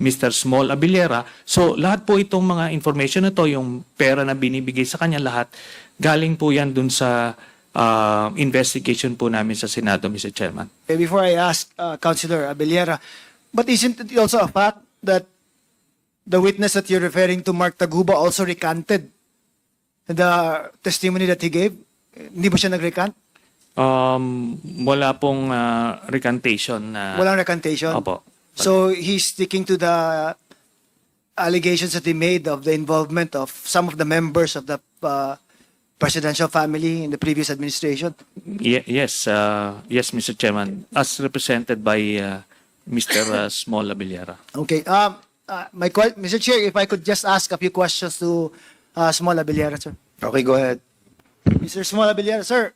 Mr. Small Abiliera. So lahat po itong mga information na to, yung pera na binibigay sa kanya lahat, galing po yan dun sa ah, investigation po namin sa Senado, Mr. Chairman. Okay, before I ask uh, Councilor Abeliera, but isn't it also a fact that the witness that you're referring to, Mark Taguba, also recanted the testimony that he gave? Hindi ba siya nag-recant? Um, wala pong ah, recantation na... Walang recantation? Opo. So he's sticking to the allegations that he made of the involvement of some of the members of the uh, presidential family in the previous administration? Ye- yes, uh, yes, Mr. Chairman, as represented by uh, Mr. uh, Small Abiliera. Okay. Um, uh, my que- Mr. Chair, if I could just ask a few questions to uh, Small Abiliera, sir. Okay, go ahead. Mr. Small Abiliera, sir.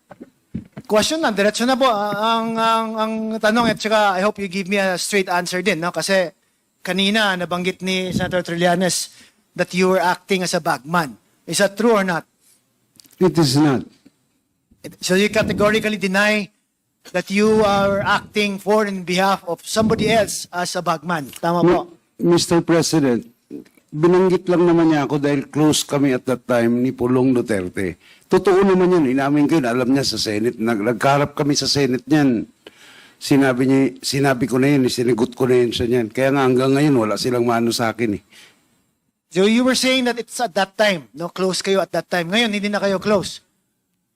Question lang, diretso na po. Ah, Ang, ang, ang tanong at saka I hope you give me a straight answer din, no? Kasi kanina nabanggit ni Senator Trillanes that you were acting as a bagman. Is that true or not? It is not. So you categorically deny that you are acting for and behalf of somebody else as a bagman. Tama po. Mr. President, binanggit lang naman niya ako dahil close kami at that time ni Pulong Duterte. Totoo naman yun, inamin ko yun, alam niya sa Senate. Nag nagkarap kami sa Senate niyan. Sinabi, niya, sinabi ko na yun, sinigot ko na yun siya niyan. Kaya nga hanggang ngayon, wala silang mano sa akin eh. So you were saying that it's at that time, no? Close kayo at that time. Ngayon, hindi na kayo close.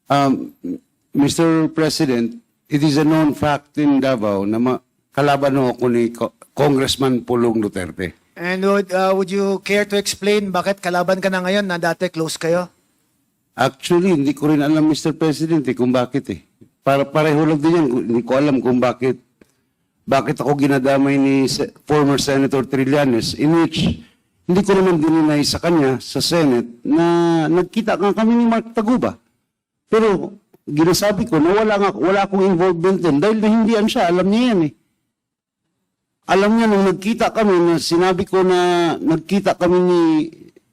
Um, Mr. President, it is a known fact in Davao na ma- kalaban ho ako ni Co- Congressman Pulong Duterte. And would, uh, would you care to explain bakit kalaban ka na ngayon na dati close kayo? Actually, hindi ko rin alam, Mr. President, eh, kung bakit eh. Para pareho lang din yan. Hindi ko alam kung bakit bakit ako ginadamay ni former Senator Trillanes in which hindi ko naman dininay sa kanya sa Senate na nagkita nga kami ni Mark Taguba. Pero ginasabi ko na wala, nga, wala akong involvement din dahil nahindihan siya. Alam niya yan eh. Alam niya nung nagkita kami na sinabi ko na nagkita kami ni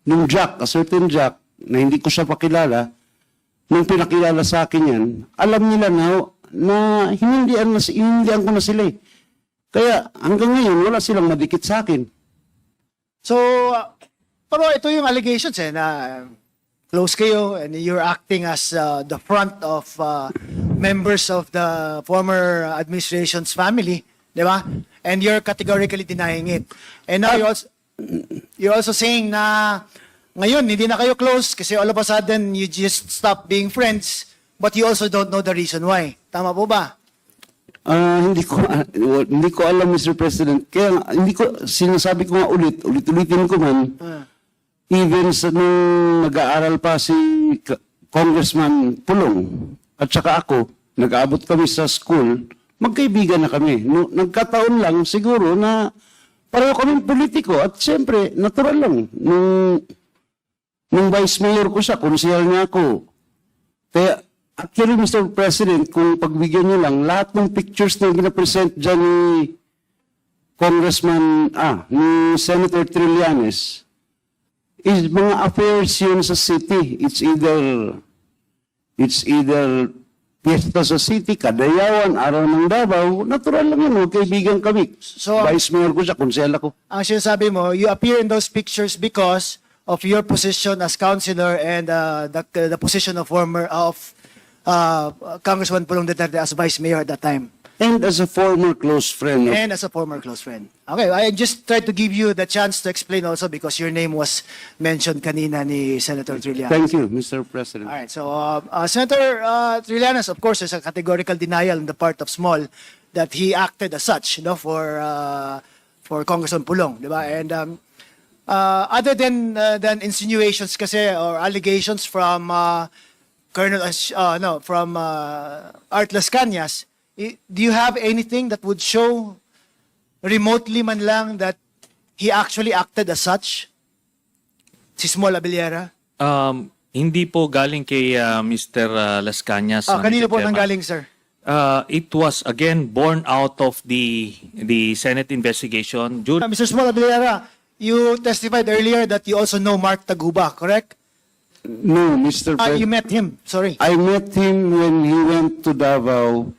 nung Jack, a certain Jack, na hindi ko siya pakilala, nung pinakilala sa akin yan, alam nila na, na hinindihan, na, hinindihan ko na sila eh. Kaya hanggang ngayon, wala silang madikit sa akin. So, uh, pero ito yung allegations eh, na close kayo and you're acting as uh, the front of uh, members of the former administration's family, di ba? And you're categorically denying it. And now you're also, you're also saying na ngayon, hindi na kayo close kasi all of a sudden you just stop being friends but you also don't know the reason why. Tama po ba? Ah, hindi ko ah, hindi ko alam Mr. President. Kaya nga, hindi ko sinasabi ko nga ulit, ulit-ulitin ko man. Even sa nung nag-aaral pa si K- Congressman Pulong at saka ako, nag-aabot kami sa school, magkaibigan na kami. No, nagkataon lang siguro na pareho kami politiko at siyempre natural lang nung nung vice mayor ko siya, konsehal niya ako. Kaya, actually, Mr. President, kung pagbigyan niyo lang, lahat ng pictures na gina-present dyan ni Congressman, ah, ni Senator Trillanes, is mga affairs yun sa city. It's either, it's either piyesta sa city, kadayawan, araw ng Davao, natural lang yun, kaibigan kami. So- Vice Mayor ko siya, konsehal ako. ang sinasabi mo, you appear in those pictures because of your position as councilor and uh, the, the position of former of uh, Congressman Pulong Duterte as vice mayor at that time And as a former close friend of and as a former close friend. Okay, I just tried to give you the chance to explain also because your name was mentioned kanina ni Senator Trillanes. Thank you, Mr. President. All right, so uh, uh, Senator uh, Trillanes, of course, is a categorical denial on the part of Small that he acted as such, you know, for uh, for Congressman Pulong, di ba? And um, uh, other than uh, than insinuations kasi or allegations from uh, Colonel As- uh, no, from uh, Art Las Cañas, i- do you have anything that would show remotely man lang that he actually acted as such? Si Small Abiliera? Um, hindi po galing kay uh, Mr. uh, Las Cañas. Ah, kanino po Chairman. nanggaling, sir? Uh, it was again born out of the the Senate investigation. Dur- Uh, Mr. Small Abiliera, you testified earlier that you also know Mark Taguba, correct? No, Mr. Ah, you met him, sorry. I met him when he went to Davao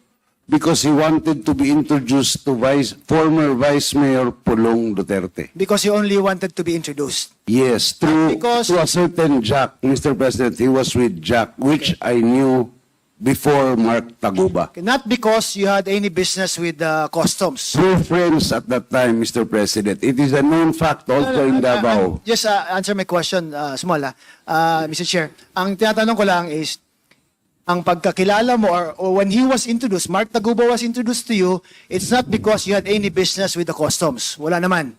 because he wanted to be introduced to Vice, former Vice Mayor Pulong Duterte. Because you only wanted to be introduced. Yes, through, because- to a certain Jack, Mr. President, he was with Jack, which I knew before Mark Taguba. Okay, Not because you had any business with uh, customs. True friends at that time, Mr. President. It is a known fact also in Uh, uh, Davao. Just uh, answer my question, uh, small, ah. Uh, Mr. Chair. Ang tinatanong ko lang is, ang pagkakilala mo or, or when he was introduced, Mark Taguba was introduced to you, it's not because you had any business with the customs. Wala naman.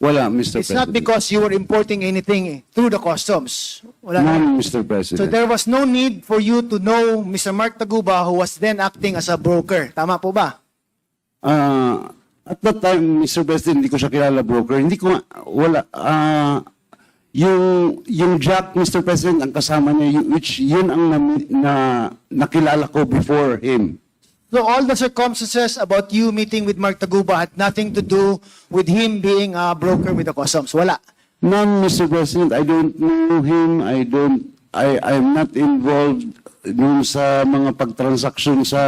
Wala, Mr. It's President. not because you were importing anything through the customs. Wala. None, Mr. So President. there was no need for you to know Mr. Mark Taguba who was then acting as a broker. Tama po ba? Ah, at that time, Mr. President, hindi ko siya kilala broker. Hindi ko, wala, ah, yung, yung Jack, Mr. President, ang kasama niya, y- which yun ang na, na, nakilala ko before him. So all the circumstances about you meeting with Mark Taguba had nothing to do with him being a broker with the customs. Wala. None, Mr. President. I don't know him. I don't, I, I'm not involved dun sa mga pagtransaksyon sa,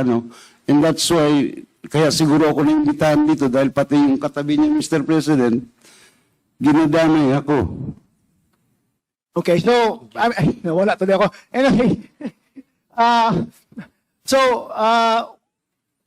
ano, and that's why, kaya siguro ako naimbitahan dito dahil pati yung katabi niya, Mr. President, ginadamay ako. Okay, so, ay, ay, nawala tuloy ako. Anyway, uh, so, uh,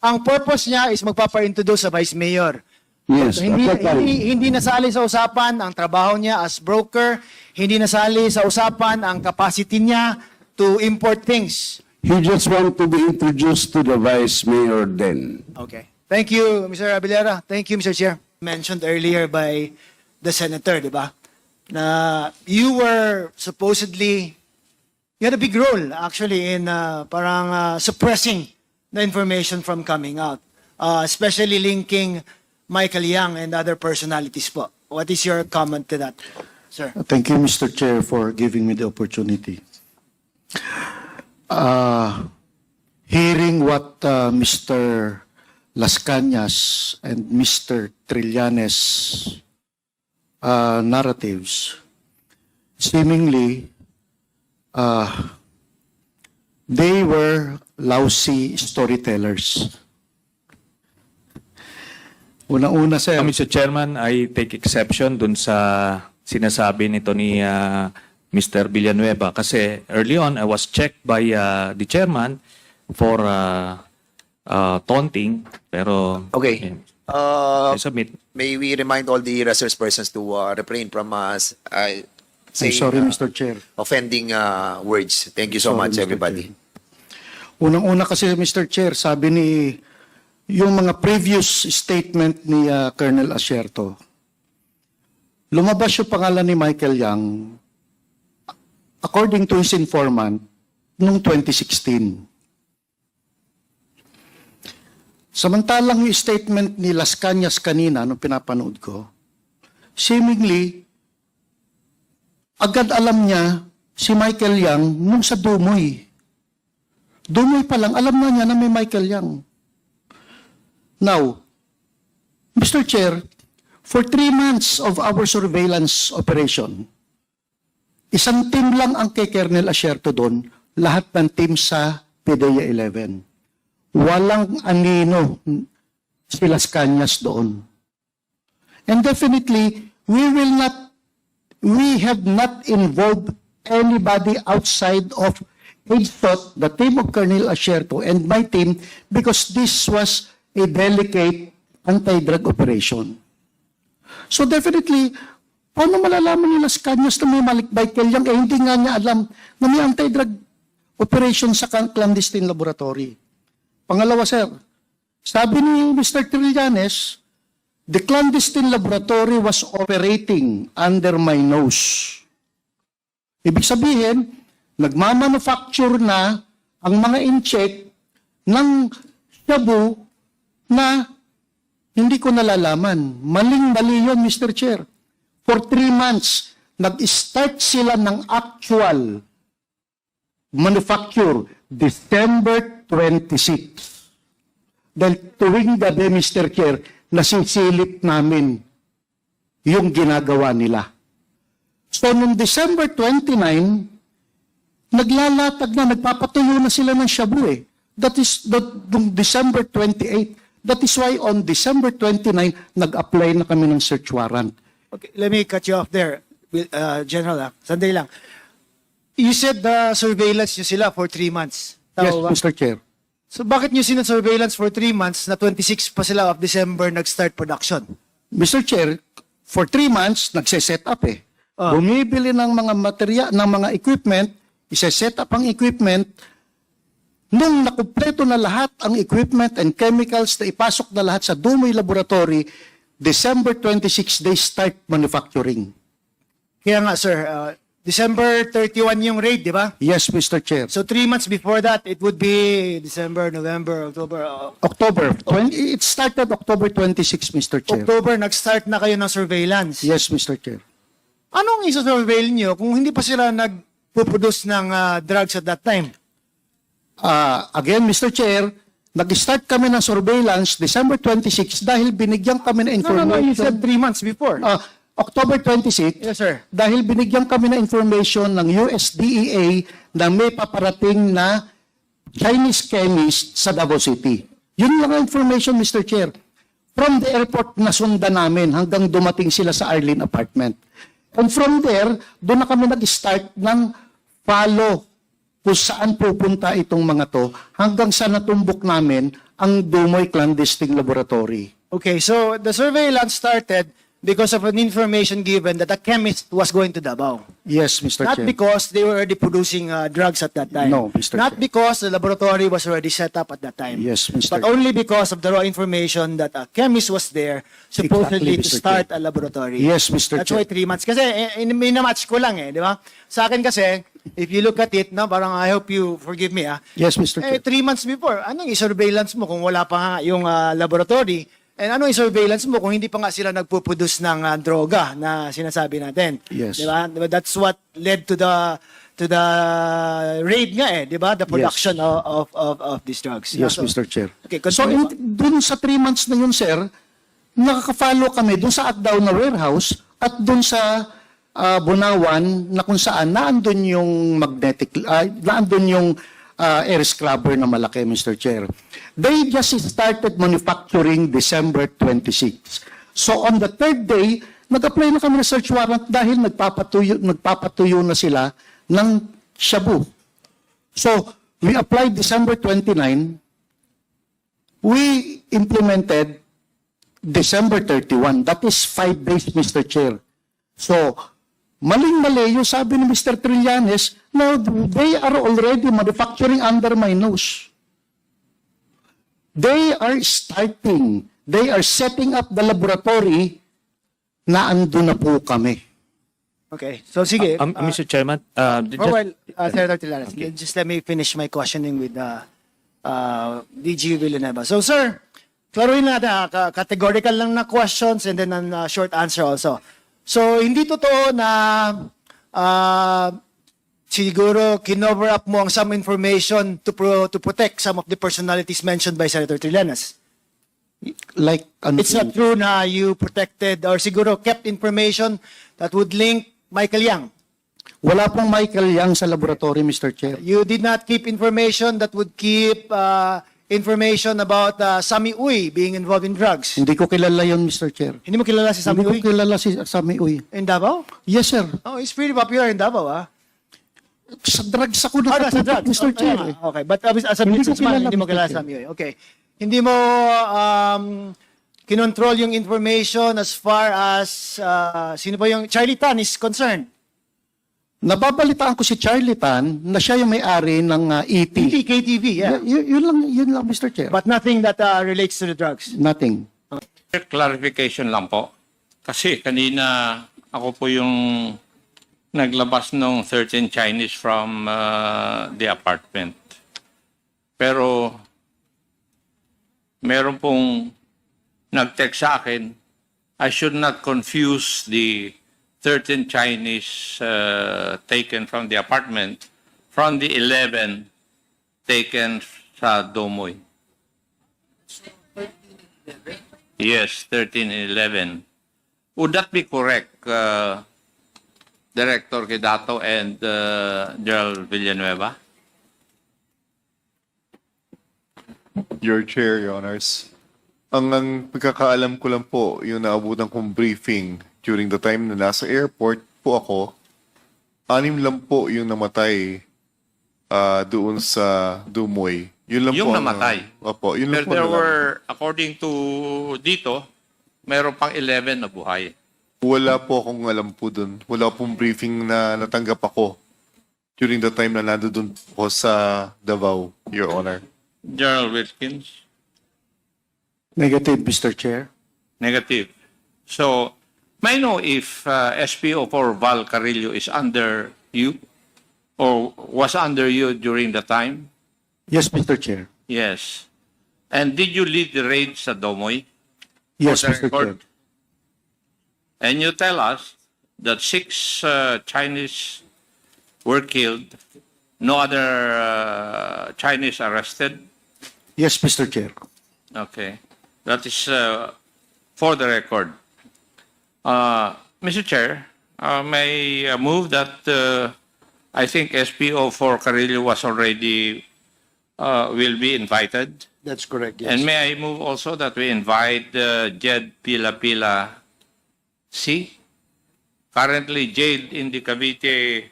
ang purpose niya is magpapa-introduce sa Vice Mayor. Yes, So, hindi, hindi, hindi nasali sa usapan ang trabaho niya as broker, hindi nasali sa usapan ang capacity niya to import things. He just want to be introduced to the vice mayor then. Okay. Thank you, Mr. Abilera. Thank you, Mr. Chair. Mentioned earlier by the senator, di ba? Na you were supposedly, you had a big role actually in uh, parang uh, suppressing the information from coming out. Uh, especially linking Michael Young and other personalities po. What is your comment to that, sir? Thank you, Mr. Chair, for giving me the opportunity. Uh, hearing what uh, Mr. Las and Mr. Trillanes uh, narratives, seemingly uh, they were lousy storytellers. Una-una, sir. Uh, Mr. Chairman, I take exception dun sa sinasabi nito ni uh, Mr. Villanueva kasi early on I was checked by uh, the chairman for uh, uh, taunting pero Okay. Uh, I submit. may we remind all the resource persons to uh, refrain from uh, s- uh, I'm saying sorry, uh, Mr. Chair. offending uh, words. Thank you so Sorry, much, Mr. everybody. Unang-una kasi, Mr. Chair, sabi ni yung mga previous statement ni uh, Colonel Asierto, lumabas yung pangalan ni Michael Young according to his informant noong 2016. Samantalang yung statement ni Las Cañas kanina nung pinapanood ko, seemingly, agad alam niya si Michael Young nung sa Dumoy. Dumoy pa lang, alam na niya na may Michael Young. Now, Mr. Chair, for three months of our surveillance operation, isang team lang ang kay Colonel Asierto doon, lahat ng team sa PDEA 11. Walang anino si Las Cañas doon. And definitely, we will not we have not involved anybody outside of HSOT, the team of Colonel Asierto, and my team, because this was a delicate anti-drug operation. So definitely, paano malalaman ni Las Cañas na may malikbay Kelyang eh hindi nga niya alam na may anti-drug operation sa clandestine laboratory. Pangalawa, sir, sabi ni Mr. Trillanes, the clandestine laboratory was operating under my nose. Ibig sabihin, nagmamanufacture na ang mga incheck ng shabu na hindi ko nalalaman. Maling-mali yun, Mr. Chair. For three months, nag-start sila ng actual manufacture December 26. Dahil tuwing gabi, Mr. Chair, nasisilip namin yung ginagawa nila. So, noong December 29, naglalatag na, nagpapatuyo na sila ng shabu eh. That is the, nung December 28. That is why on December 29, nag-apply na kami ng search warrant. Okay, let me cut you off there, uh, General. Ah. Sandali lang. You said the surveillance nyo sila for three months. Yes, Tama ba? Mr. Chair. So bakit nyo surveillance for three months na 26 pa sila of December nag-start production? Mr. Chair, for three months, nagse-set up eh. Ah. Bumibili ng mga material, ng mga equipment, ise-set up ang equipment, nung nakumpleto na lahat ang equipment and chemicals na ipasok na lahat sa Dumoy Laboratory, December 26, they start manufacturing. Kaya nga, sir, uh, December 31 yung raid, di ba? Yes, Mr. Chair. So three months before that, it would be December, November, October. uh, October. 20, it started October 26, Mr. Chair. October, nag-start na kayo ng surveillance. Yes, Mr. Chair. Anong isa-surveil nyo kung hindi pa sila nag-produce ng uh, drugs at that time? Ah, again, Mr. Chair, nag-start kami ng surveillance December 26 dahil binigyan kami ng No, no, no, you information. said three months before. Ah, October 26, Yes, sir. dahil binigyan kami ng information ng USDEA na may paparating na Chinese chemist sa Davao City. Yun lang ang information, Mr. Chair. From the airport, nasundan namin hanggang dumating sila sa Arlene apartment. And from there, doon na kami nag-start ng follow kung saan pupunta itong mga to hanggang sa natumbok namin ang Dumoy Clandestine Laboratory. Okay, so the surveillance started because of an information given that a chemist was going to Davao. Yes, Mr. Not Chair. because they were already producing uh, drugs at that time. No, Mr. Not Chair. because the laboratory was already set up at that time. Yes, Mr. But only because of the raw information that a chemist was there supposedly Exactly, to Mr. start a laboratory. Yes, Mr. That's Chair. why three months. Kasi eh, in, minamatch ko lang eh, di ba? Sa akin kasi, if you look at it, no, parang I hope you forgive me ah. Yes, Mr. Eh, Chair. three months before, anong i-surveillance mo kung wala pa nga yung ah, laboratory? And anong i-surveillance mo kung hindi pa nga sila nagpuproduce ng ah, droga na sinasabi natin? Yes. Di ba? Diba? That's what led to the to the raid nga eh, di ba? The production of, of, of, of these drugs. Yes, So- Mr. Chair. Okay, So, in, dun sa three months na yun, sir, nakaka-follow kami dun sa Atdaw na warehouse at dun sa ah, Bunawan na kung saan naandun yung magnetic, uh, naandun yung ah, air scrubber na malaki, Mr. Chair. They just started manufacturing December 26. So on the third day, nag-apply na kami ng search warrant dahil nagpapatuyo, nagpapatuyo na sila ng shabu. So, we applied December 29. We implemented December 31. That is five days, Mr. Chair. So, maling-mali yung sabi ni Mr. Trillanes, now they are already manufacturing under my nose. They are starting, they are setting up the laboratory na ando na po kami. Okay, so sige. Um, uh, Mr. Chairman, uh, Oh, just- well, uh, Senator Tilanes, just let me finish my questioning with uh, uh, DG Villanueva. So, sir, klaruin natin, ka- categorical lang na questions and then a short answer also. So, hindi totoo na uh, siguro kinover up mo ang some information to pro, to protect some of the personalities mentioned by Senator Trillanes. Like, ano It's not true na you protected or siguro kept information that would link Michael Yang. Wala pong Michael Yang sa laboratory, Mr. Chair. You did not keep information that would keep uh, information about uh, Sami Uy being involved in drugs. Hindi ko kilala yon Mr. Chair. Hindi mo kilala si Sami Hindi Uy ko kilala si Sami Uy. in Davao? Yes, sir. Oh, he's pretty popular in Davao, ah. Sa drugs ako Oh, nasa nakatutok, drugs. Mr. Oh, Chair. eh. Okay, but uh, as a Hindi ko businessman, kilala, hindi mo Mr. kilala Chair. Sami Uy. Okay. Hindi mo um, kinontrol yung information as far as uh, sino pa yung Charlie Tan is concerned. Nababalitaan ko si Charlie Tan na siya yung may-ari ng uh, ET. TT, KTV, yeah. Y- y- yun lang, yun lang, Mr. Chair. But nothing that uh, relates to the drugs. Nothing. Clarification lang po. Kasi kanina ako po yung naglabas ng 13 Chinese from uh, the apartment. Pero meron pong nag-text sa akin, I should not confuse the 13 Chinese uh, taken from the apartment from the 11 taken sa Domoy. Yes, 13 and 11. Would that be correct, uh, Director Kedato and uh, Villanueva? Your Chair, Your Honors. Ang, ang pagkakaalam ko lang po, yung naabutan kong briefing during the time na nasa airport po ako, anim lang po yung namatay ah, doon sa Dumoy. Yun lang Yung po ang- namatay? Opo, yun lang Pero po. there nalaman. were, according to dito, meron pang 11 na buhay. Wala po akong alam po doon. Wala pong briefing na natanggap ako during the time na nandoon po sa Davao, Your Honor. General Wilkins, Negative, Mr. Chair. negative. So, may I know if uh, SPO for Val Carrillo is under you or was under you during the time? Yes, Mr. Chair. Yes. And did you lead the raid sa Domoy? Yes, Mr. Chair. And you tell us that six uh, Chinese were killed, no other uh, Chinese arrested. Yes, Mr. Chair. Okay, that is uh, for the record. Uh, Mr. Chair, uh, may I move that uh, I think SPO for Carillo was already uh, will be invited. That's correct, And may I move also that we invite uh, Jed Pila Pila C, currently jailed in the Cavite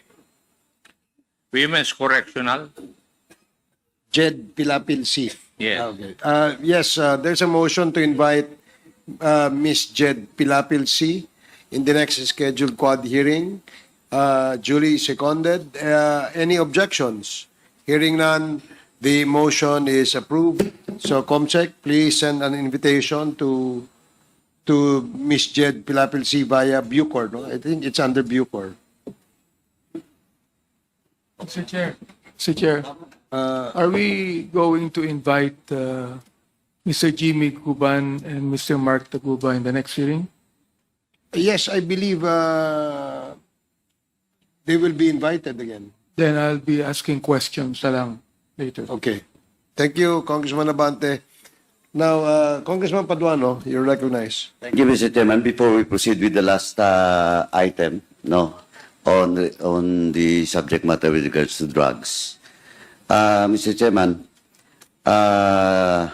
Women's Correctional. Jed Pilapil C. Yes. Okay. Uh, yes, uh, there's a motion to invite uh, Miss Jed Pilapil C in the next scheduled quad hearing. Uh, Julie seconded. Uh, any objections? Hearing none, the motion is approved. So, Comsec, please send an invitation to to Miss Jed Pilapil C via Bucor. No? I think it's under Bucor. Mr. Chair, Mr. Chair, are we going to invite uh, Mr. Jimmy Guban and Mr. Mark Taguba in the next hearing? Yes, I believe uh, they will be invited again. Then I'll be asking questions na lang later. Okay. Thank you, Congressman Abante. Now, uh, Congressman Paduano, you're recognized. Thank you, Mr. Chairman. Before we proceed with the last uh, item, no, on the, on the subject matter with regards to drugs, uh, Mr. Chairman, uh,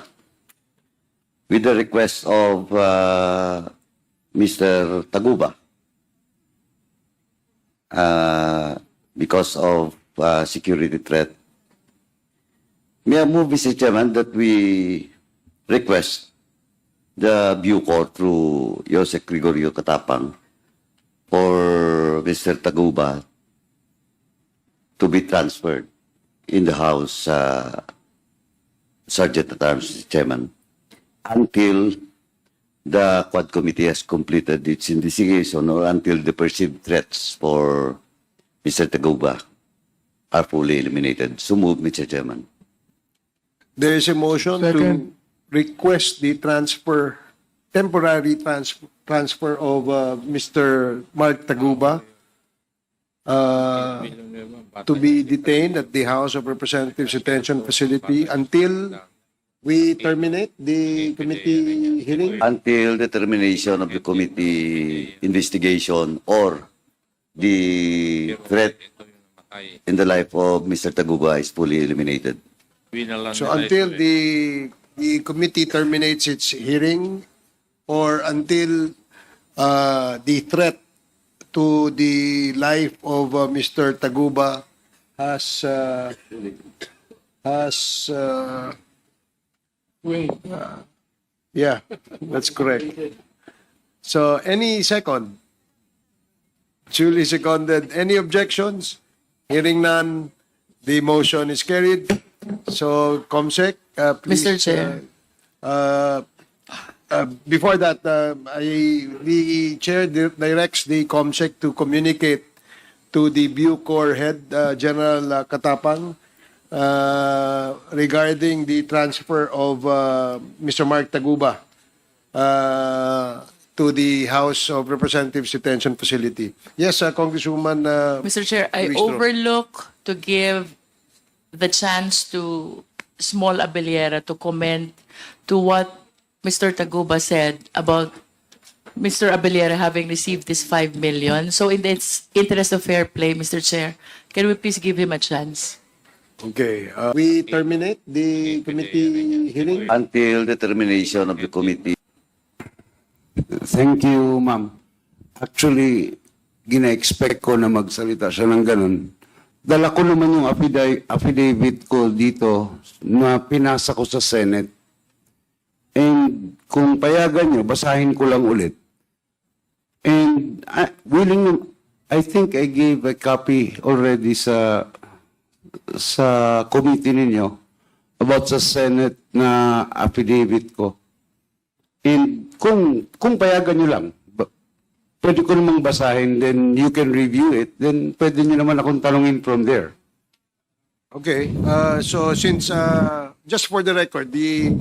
with the request of uh, Mr. Taguba, uh, because of uh, security threat, may I move, Mr. Chairman, that we request the Bucor through Joseph Gregorio Katapang for Mr. Taguba to be transferred in the House uh, Sergeant at Arms. Chairman, until the Quad Committee has completed its investigation or until the perceived threats for Mr. Taguba are fully eliminated. So move, Mr. Chairman. There is a motion to Second. request the transfer, temporary trans- transfer of uh, Mr. Mark Taguba uh, to be detained at the House of Representatives Detention Facility until we terminate the committee hearing. until the termination of the committee investigation or the threat in the life of Mr. Taguba is fully eliminated. So until the, the committee terminates its hearing or until uh, the threat to the life of uh, Mr. Taguba has, uh, has, uh, Wait, uh, yeah, that's correct. So any second? Julie seconded. Any objections? Hearing none, the motion is carried. So, Comsec, uh, please. Mr. Chair. uh, Uh, uh, before that, uh, I, the chair di- directs the Comsec to communicate to the Bucor head, uh, General uh, Katapang, uh, regarding the transfer of uh, Mr. Mark Taguba uh, to the House of Representatives Detention Facility. Yes, uh, Congresswoman. Uh, Mr. Chair, I Luis Toro. overlook to give the chance to Small Abeliera to comment to what Mr. Taguba said about Mr. Abeliera having received this 5 million. So in its interest of fair play, Mr. Chair, can we please give him a chance? Okay, uh, we terminate the committee hearing. Until determination of the committee Thank you, ma'am. Actually, gina-expect ko na magsalita siya ng ganun. Dala ko naman yung affida- affidavit ko dito na pinasa ko sa Senate. Kung payagan nyo, basahin ko lang ulit. And uh, willing, I think I gave a copy already sa sa committee ninyo about sa Senate na affidavit ko. And kung, kung payagan nyo lang, pwede ko namang basahin, then you can review it, then pwede nyo naman akong tanungin from there. Okay, uh, so since, uh, just for the record, the,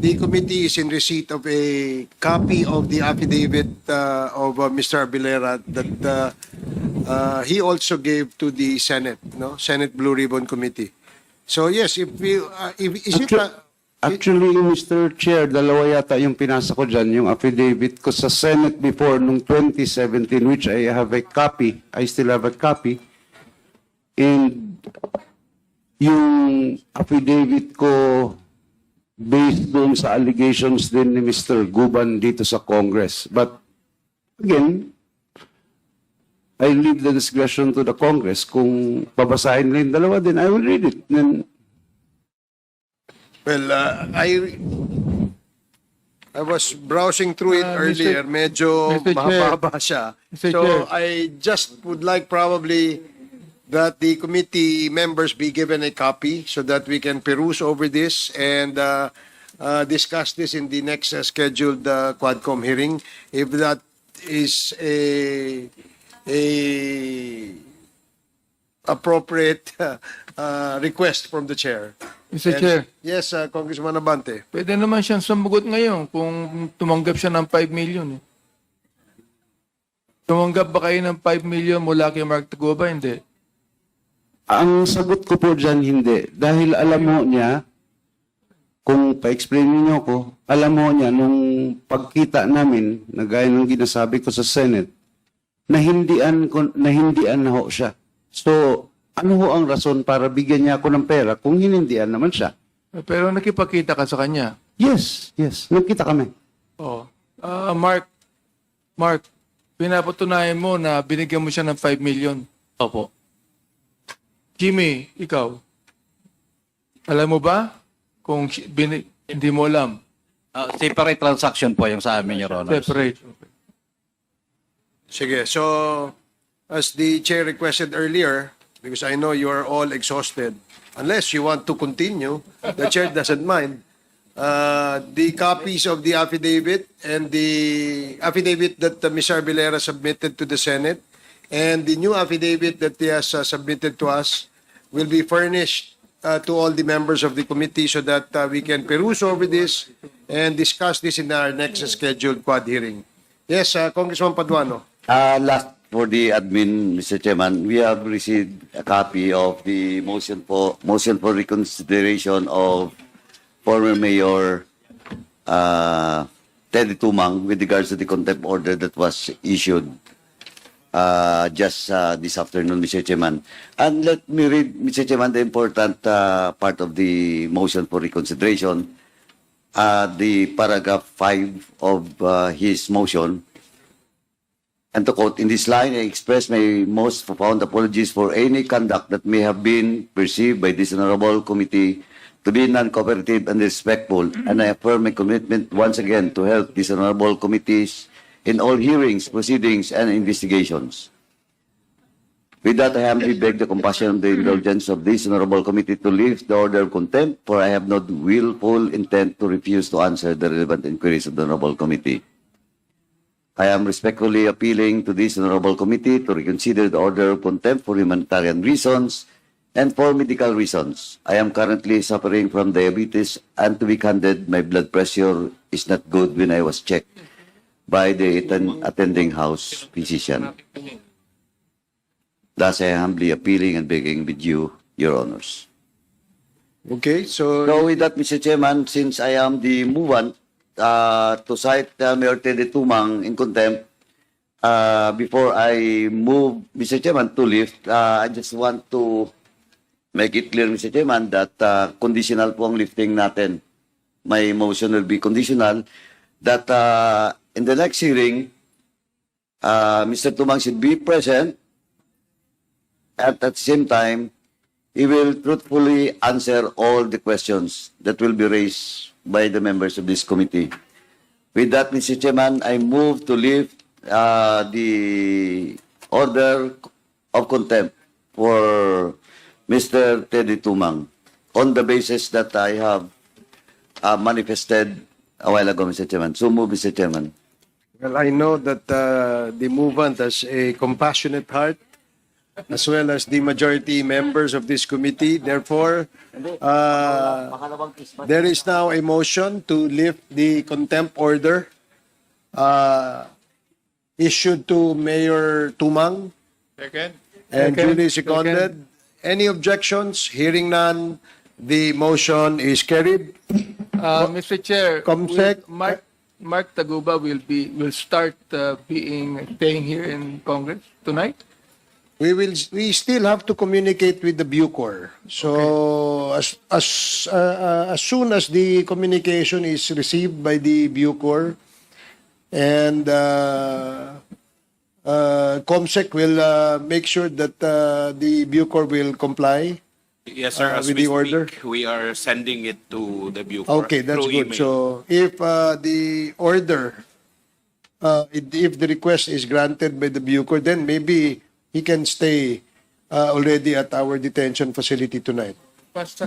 the committee is in receipt of a copy of the affidavit uh, of uh, Mr. Abilera that uh, uh, he also gave to the Senate, no? Senate Blue Ribbon Committee. So yes, if we, uh, if, is it, uh, Actually, Mr. Chair, dalawa yata yung pinasa ko dyan, yung affidavit ko sa Senate before nung 2017, which I have a copy. I still have a copy. And yung affidavit ko based doon sa allegations din ni Mr. Guban dito sa Congress. But again, I leave the discretion to the Congress. Kung babasahin nila yung dalawa, then I will read it. Then well, uh, I, I was browsing through it Uh, Mr. earlier, medyo Mr. Chair. mahaba siya. Mr. So Chair. I just would like probably that the committee members be given a copy so that we can peruse over this and uh, uh, discuss this in the next uh, scheduled uh, Quadcom hearing. If that is a a appropriate uh, uh, request from the chair. Mr. And- Chair, Yes, uh, Congressman Abante. pwede naman siyang sumagot ngayon kung tumanggap siya ng 5 million. Eh. Tumanggap ba kayo ng 5 million mula kay Mark Taguba? Hindi. Ang sagot ko po dyan, hindi. Dahil alam mo niya, kung pa-explain niyo ko, alam mo niya, nung pagkita namin, na gaya ng ginasabi ko sa Senate, nahindian, ko, nahindian na ho siya. So, ano ho ang rason para bigyan niya ako ng pera kung hinindian naman siya? Pero nakipagkita ka sa kanya. Yes, yes. Nagkita kami. Oh. Ah, Mark, Mark, pinapatunayan mo na binigyan mo siya ng 5 million. Opo. Jimmy, ikaw. Alam mo ba? Kung bini- hindi mo alam. Uh, separate transaction po yung sa amin, Your Honor. Separate. Sige, so as the chair requested earlier, because I know you are all exhausted, unless you want to continue, the chair doesn't mind. Uh, the copies of the affidavit and the affidavit that uh, Ms. Arbilera submitted to the Senate and the new affidavit that he has uh, submitted to us will be furnished uh, to all the members of the committee so that uh, we can peruse over this and discuss this in our next scheduled quad hearing. Yes, uh, Congressman Paduano. Uh, last for the admin, Mr. Chairman, we have received a copy of the motion for motion for reconsideration of former Mayor uh, Teddy Tumang with regards to the contempt order that was issued uh, just uh, this afternoon, Mr. Chairman. And let me read, Mr. Chairman, the important uh, part of the motion for reconsideration, uh, the paragraph 5 of uh, his motion. And to quote, in this line, I express my most profound apologies for any conduct that may have been perceived by this honorable committee to be non-cooperative and respectful, and I affirm my commitment once again to help these honorable committees in all hearings, proceedings, and investigations. With that, I humbly beg the compassion and the indulgence of this honorable committee to lift the order of contempt, for I have no willful intent to refuse to answer the relevant inquiries of the honorable committee. I am respectfully appealing to this honorable committee to reconsider the order of contempt for humanitarian reasons and for medical reasons. I am currently suffering from diabetes and to be candid, my blood pressure is not good when I was checked by the atten- attending house physician. Thus, I humbly appealing and begging with you, your honors. Okay, so So with that, Mr. Chairman, since I am the movant uh, to cite uh, Mayor Teddy Tumang in contempt, uh, before I move, Mr. Chairman, to lift, uh, I just want to make it clear, Mr. Chairman, that uh, conditional po ang lifting natin. My motion will be conditional that uh, in the next hearing, uh, Mr. Tumang should be present at at the same time, he will truthfully answer all the questions that will be raised by the members of this committee. With that, Mr. Chairman, I move to lift uh, the order of contempt for Mr. Teddy Tumang on the basis that I have uh, manifested a while ago, Mr. Chairman. So move, Mr. Chairman. Well, I know that uh, the movement has a compassionate heart as well as the majority members of this committee. Therefore, uh, there is now a motion to lift the contempt order uh, issued to Mayor Tumang Second. and Second. duly seconded. Any objections? Hearing none, the motion is carried. Uh, Mr. Chair, Comsec. will Mark, Mark Taguba will be, will start uh, being, staying here in Congress tonight? We will, we still have to communicate with the Bucor. So as, as, uh, uh, as soon as the communication is received by the Bucor and uh, uh, COMSEC will uh, make sure that uh, the Bucor will comply. Yes, sir. Uh, As with we the order? speak, we are sending it to the Bucor. Okay, that's through good. email. So if uh, the order, uh, if if the request is granted by the Bucor, then maybe he can stay uh, already at our detention facility tonight. Fast